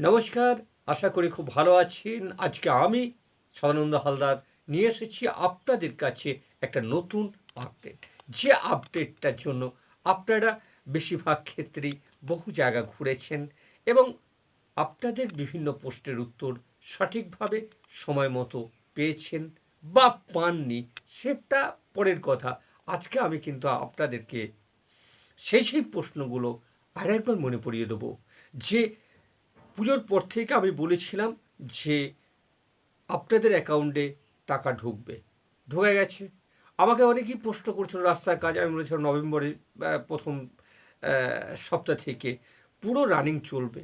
নমস্কার, আশা করি খুব ভালো আছেন। আজকে আমি সদানন্দ হালদার নিয়ে এসেছি আপনাদের কাছে একটা নতুন আপডেট যে আপডেটটার জন্য আপনারা বেশিরভাগ ক্ষেত্রেই বহু জায়গা ঘুরেছেন এবং আপনাদের বিভিন্ন প্রশ্নের উত্তর সঠিকভাবে সময় মতো পেয়েছেন বা পাননি, সেটা পরের কথা। আজকে আমি কিন্তু আপনাদেরকে সেই সেই প্রশ্নগুলো আর একবার মনে পড়িয়ে দেবো। যে পুজোর পর থেকে আমি বলেছিলাম যে আপনাদের অ্যাকাউন্টে টাকা ঢুকবে। ঢুকে গেছে। আমাকে অনেকেই প্রশ্ন করছিল রাস্তার কাজ। আমি বলেছিলাম নভেম্বরের প্রথম সপ্তাহ থেকে পুরো রানিং চলবে।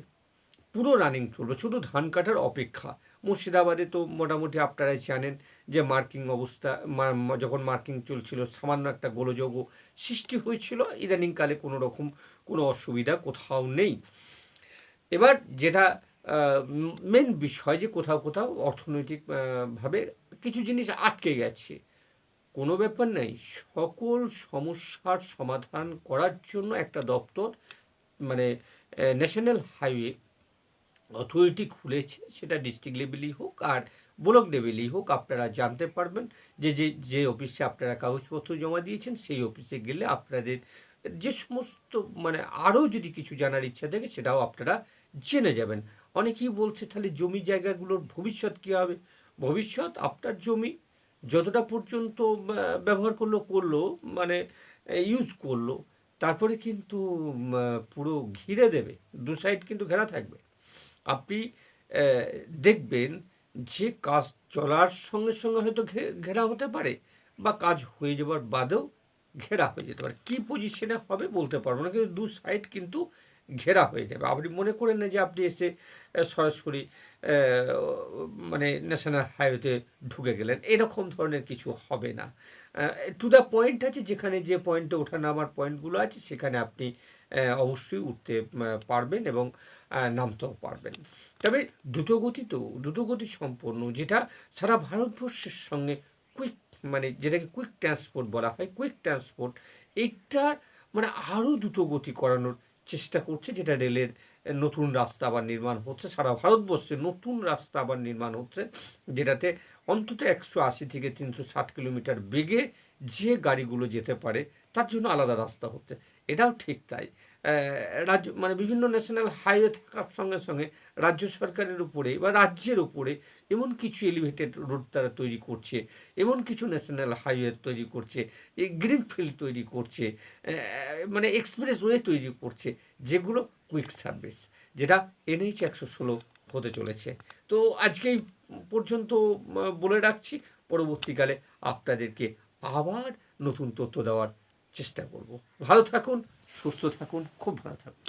পুরো রানিং চলবে। শুধু ধান কাটার অপেক্ষা। মুর্শিদাবাদে তো মোটামুটি আপনারাই জানেন যে মার্কিং অবস্থা যখন মার্কিং চলছিল, সামান্য একটা গোলযোগ সৃষ্টি হয়েছিল। ইদানিংকালে কোনো রকম কোনো অসুবিধা কোথাও নেই। এবার যেটা মেন বিষয় যে কোথাও কোথাও অর্থনৈতিক আহ, ভাবে কিছু জিনিস আটকে গেছে। কোনো ব্যাপার নাই সকল সমস্যার সমাধান করার জন্য একটা দপ্তর মানে ন্যাশনাল হাইওয়ে অথরিটি খুলেছে সেটা ডিস্ট্রিক্ট লেভেলেই হোক আর ব্লক লেভেলেই হোক আপনারা জানতে পারবেন। যে যে যে অফিসে আপনারা কাগজপত্র জমা দিয়েছেন সেই অফিসে গেলে আপনাদের যে সমস্ত মানে আরও যদি কিছু জানার ইচ্ছা থাকে সেটাও আপনারা জেনে যাবেন। অনেকেই বলছে তাহলে জমি জায়গাগুলোর ভবিষ্যৎ কী হবে? ভবিষ্যৎ আপনার জমি যতটা পর্যন্ত ব্যবহার করল করল মানে ইউজ করল, তারপরে কিন্তু পুরো ঘিরে দেবে। দু সাইড কিন্তু ঘেরা থাকবে। আপনি দেখবেন যে কাজ চলার সঙ্গে সঙ্গে হয়তো ঘেরা হতে পারে বা কাজ হয়ে যাবার বাদেও ঘেরা হয়ে যেতে পারে। কী পজিশনে হবে বলতে পারব না, কিন্তু দু সাইড কিন্তু ঘেরা হয়ে যাবে। আপনি মনে করেন না যে আপনি এসে সরাসরি মানে ন্যাশনাল হাইওয়েতে ঢুকে গেলেন, এরকম ধরনের কিছু হবে না। টু দ্য পয়েন্ট আছে যেখানে যে পয়েন্টে ওঠা নামার পয়েন্টগুলো আছে, সেখানে আপনি অবশ্যই উঠতে পারবেন এবং নামতেও পারবেন। তবে দ্রুতগতি তো দ্রুতগতি সম্পন্ন, যেটা সারা ভারতবর্ষের সঙ্গে কুইক মানে যেটাকে কুইক ট্রান্সপোর্ট বলা হয় কুইক ট্রান্সপোর্ট এইটার মানে আরও দ্রুতগতি করানোর চেষ্টা করছে, যেটা রেলের নতুন রাস্তা আবার নির্মাণ হচ্ছে, সারা ভারতবর্ষে নতুন রাস্তা আবার নির্মাণ হচ্ছে, যেটাতে অন্তত একশো আশি থেকে তিনশো ষাট কিলোমিটার বেগে যে গাড়িগুলো যেতে পারে, তার জন্য আলাদা রাস্তা হচ্ছে। এটাও ঠিক তাই। রাজ্য মানে বিভিন্ন ন্যাশনাল হাইওয়ে থাকার সঙ্গে সঙ্গে রাজ্য সরকারের উপরে বা রাজ্যের উপরে এমন কিছু এলিভেটেড রোড তারা তৈরি করছে, এমন কিছু ন্যাশনাল হাইওয়ে তৈরি করছে এই গ্রিন ফিল্ড তৈরি করছে মানে এক্সপ্রেস ওয়ে তৈরি করছে, যেগুলো কুইক সার্ভিস যেটা এনএইচ একশো ষোলো হতে চলেছে। তো আজকে এই পর্যন্ত বলে রাখছি, পরবর্তীকালে আপনাদেরকে আবার নতুন তথ্য দেওয়ার চেষ্টা করব। ভালো থাকুন সুস্থ থাকুন খুব ভালো থাকুন।